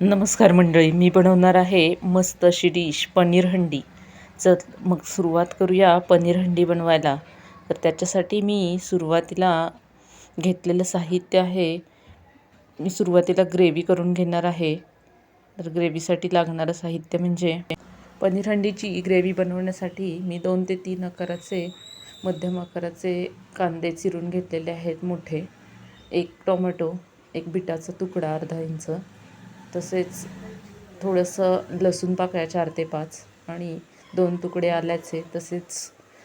नमस्कार मंडळी मी बनवणार आहे मस्त अशी डिश पनीर हंडी. चल मग सुरुवात करूया पनीर हंडी बनवायला. तर त्याच्यासाठी मी सुरुवातीला घेतलेलं साहित्य आहे. मी सुरुवातीला ग्रेव्ही करून घेणार आहे. तर ग्रेव्हीसाठी लागणारं साहित्य म्हणजे पनीर हंडीची ग्रेव्ही बनवण्यासाठी मी दोन ते तीन आकाराचे मध्यम आकाराचे कांदे चिरून घेतलेले आहेत मोठे. एक टोमॅटो एक बिटाचा तुकडा अर्धा इंच. तसेच थोडंसं लसूण पाकळ्या चार ते पाच आणि दोन तुकडे आल्याचे तसेच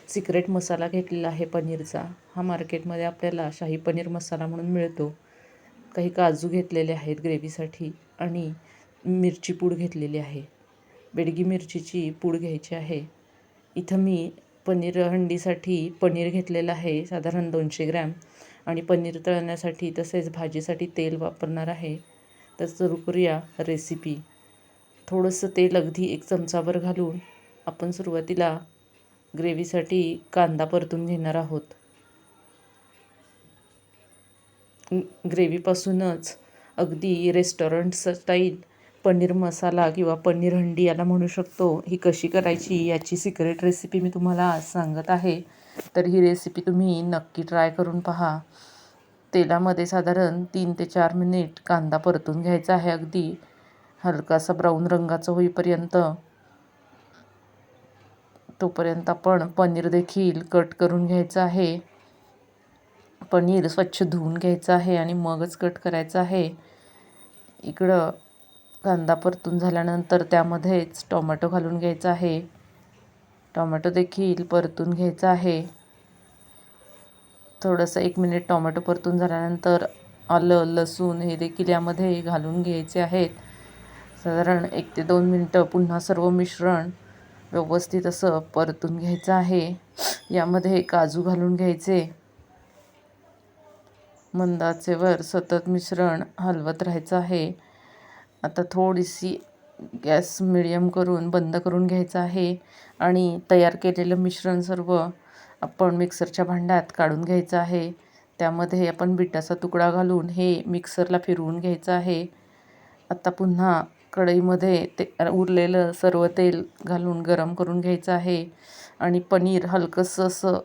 सिक्रेट मसाला घेतलेला आहे पनीरचा. हा मार्केटमध्ये आपल्याला शाही पनीर मसाला म्हणून मिळतो. काही काजू घेतलेले आहेत ग्रेव्हीसाठी आणि मिरची पूड घेतलेली आहे. बेडगी मिरचीची पूड घ्यायची आहे. इथं मी पनीर हंडीसाठी पनीर घेतलेलं आहे साधारण दोनशे ग्रॅम. आणि पनीर तळण्यासाठी तसेच भाजीसाठी तेल वापरणार आहे. तर सुरू करूया रेसिपी थोडंसं तेल अगदी एक चमचाभर घालून आपण सुरुवातीला ग्रेव्हीसाठी कांदा परतून घेणार आहोत. ग्रेव्हीपासूनच अगदी रेस्टॉरंट स्टाईल पनीर मसाला किंवा पनीर हंडी याला म्हणू शकतो. ही कशी करायची याची सिक्रेट रेसिपी मी तुम्हाला आज सांगत आहे. तर ही रेसिपी तुम्ही नक्की ट्राय करून पहा. तेलामध्ये साधारण तीन ते चार मिनिट कांदा परतून घ्यायचा आहे अगदी. हलकासा ब्राऊन रंगाचा होईपर्यंत. तोपर्यंत आपण पनीर देखील कट करून घ्यायचं आहे. पनीर स्वच्छ धुवून घ्यायचं आहे आणि मगच कट करायचं आहे. इकडं कांदा परतून झाल्यानंतर त्यामध्येच टोमॅटो घालून घ्यायचा आहे. टोमॅटो देखील परतून घ्यायचा आहे. थोडंसं एक मिनिट टोमॅटो परतून झाल्यानंतर आलं लसूण हे देखील यामध्ये घालून घ्यायचे आहेत. साधारण एक ते दोन मिनटं पुन्हा सर्व मिश्रण व्यवस्थित असं परतून घ्यायचं आहे. यामध्ये काजू घालून घ्यायचे. मंदाचेवर सतत मिश्रण हलवत राहायचं आहे. आता थोडीशी गॅस मिडियम करून बंद करून घ्यायचं आहे आणि तयार केलेलं मिश्रण सर्व आपण मिक्सरच्या भांड्यात काढून घ्यायचं आहे. त्यामध्ये आपण बिटाचा तुकडा घालून हे मिक्सरला फिरवून घ्यायचं आहे. आता पुन्हा कढईमध्ये ते उरलेलं सर्व तेल घालून गरम करून घ्यायचं आहे. आणि पनीर हलकंसं असं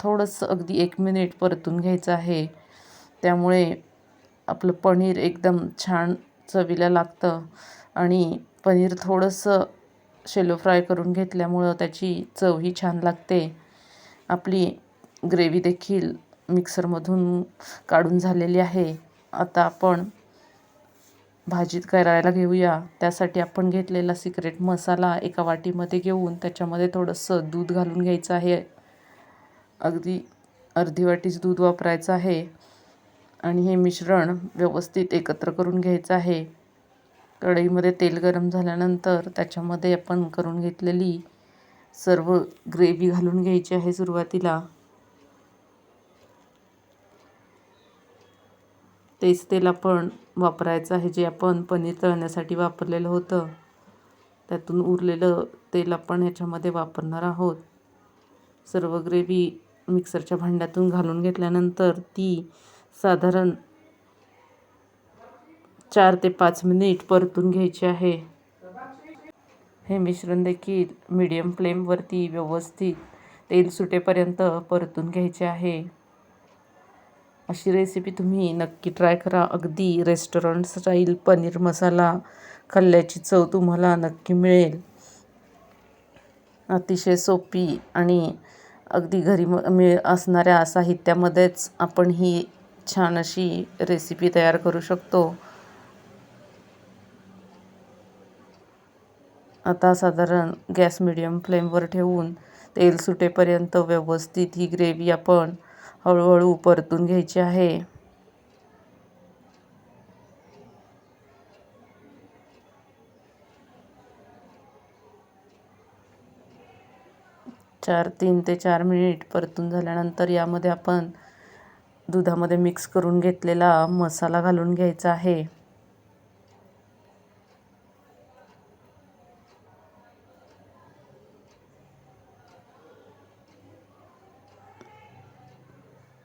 थोडंसं अगदी एक मिनिट परतून घ्यायचं आहे. त्यामुळे आपलं पनीर एकदम छान चवीला लागतं. आणि पनीर थोडंसं शेलो फ्राय करून घेतल्यामुळं त्याची चवही छान लागते. आपली ग्रेव्ही देखील मिक्सरमधून काढून झालेली आहे. आता आपण भाजीत करायला घेऊया. त्यासाठी आपण घेतलेला सिक्रेट मसाला एका वाटीमध्ये घेऊन त्याच्यामध्ये थोडंसं दूध घालून घ्यायचं आहे. अगदी अर्धी वाटीच दूध वापरायचं आहे. आणि हे मिश्रण व्यवस्थित एकत्र करून घ्यायचं आहे. कढईमध्ये तेल गरम झाल्यानंतर त्याच्यामध्ये आपण करून घेतलेली सर्व ग्रेव्ही घालून घ्यायची आहे सुरुवातीला. तेच तेल आपण वापरायचं आहे जे आपण पनीर तळण्यासाठी वापरलेलं होतं. त्यातून उरलेलं तेल आपण ह्याच्यामध्ये वापरणार आहोत. सर्व ग्रेव्ही मिक्सरच्या भांड्यातून घालून घेतल्यानंतर ती साधारण चार ते पाच मिनिट परतून घ्यायची आहे. हे मिश्रण देखील मीडियम फ्लेमवरती व्यवस्थित तेल सुटेपर्यंत परतून घ्यायचे आहे. अशी रेसिपी तुम्ही नक्की ट्राय करा. अगदी रेस्टॉरंट स्टाईल पनीर मसाला खाल्ल्याची चव तुम्हाला नक्की मिळेल. अतिशय सोपी आणि अगदी घरी मिळ असणाऱ्या साहित्यामध्येच आपण ही छान अशी रेसिपी तयार करू शकतो. आता साधारण गॅस मिडियम फ्लेमवर ठेवून तेल सुटेपर्यंत व्यवस्थित ही ग्रेव्ही आपण हळूहळू परतून घ्यायची आहे. चार तीन ते चार मिनिट परतून झाल्यानंतर यामध्ये आपण दुधामध्ये मिक्स करून घेतलेला मसाला घालून घ्यायचा आहे.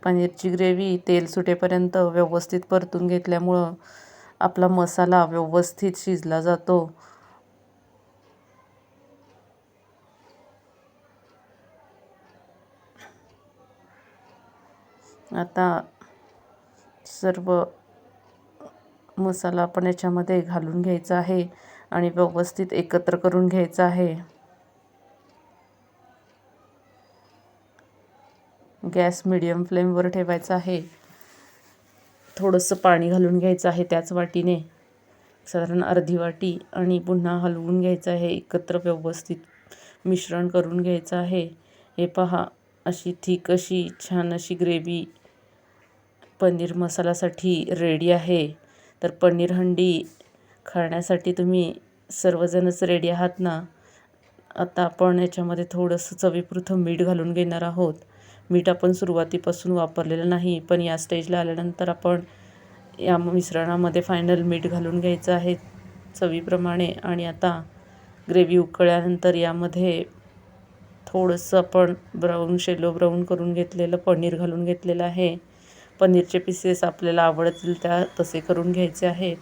पनीरची ग्रेव्ही तेल सुटेपर्यंत व्यवस्थित परतून घेतल्यामुळं आपला मसाला व्यवस्थित शिजला जातो. आता सर्व मसाला आपण याच्यामध्ये घालून घ्यायचा आहे आणि व्यवस्थित एकत्र करून घ्यायचा आहे. गॅस मिडियम फ्लेमवर ठेवायचा आहे. थोडंसं पाणी घालून घ्यायचं आहे त्याच वाटीने. साधारण अर्धी वाटी आणि पुन्हा हलवून घ्यायचं आहे. एकत्र व्यवस्थित मिश्रण करून घ्यायचं आहे. हे पहा अशी थिक अशी छान अशी ग्रेव्ही पनीर मसाल्यासाठी रेडी आहे. तर पनीर हंडी खाण्यासाठी तुम्ही सर्वजणच रेडी आहात ना? आता आपण याच्यामध्ये थोडंसं चवीपुरतं मीठ घालून घेणार आहोत. मीठ आपण सुरुवातीपासून वापरलेलं नाही पण या स्टेजला आल्यानंतर आपण या मिश्रणामध्ये फायनल मीठ घालून घ्यायचं आहे चवीप्रमाणे. आणि आता ग्रेव्ही उकळल्यानंतर यामध्ये थोडंसं आपण ब्राऊन शेलो ब्राऊन करून घेतलेलं पनीर घालून घेतलेलं आहे. पनीरचे पीसेस आपल्याला आवडतील त्या तसे करून घ्यायचे आहेत.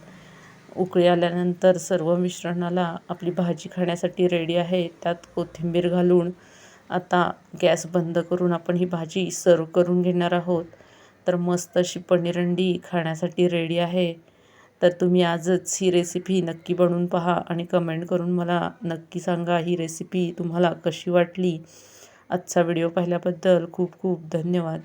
उकळी आल्यानंतर सर्व मिश्रणाला आपली भाजी खाण्यासाठी रेडी आहे. त्यात कोथिंबीर घालून आता गॅस बंद करून आपण ही भाजी सर्व करून घेणार आहोत. तर मस्त अशी पनीरंडी खाण्यासाठी रेडी आहे. तर तुम्ही आजच ही रेसिपी नक्की बनवून पहा आणि कमेंट करून मला नक्की सांगा ही रेसिपी तुम्हाला कशी वाटली. आजचा व्हिडिओ पाहिल्याबद्दल खूप खूप धन्यवाद.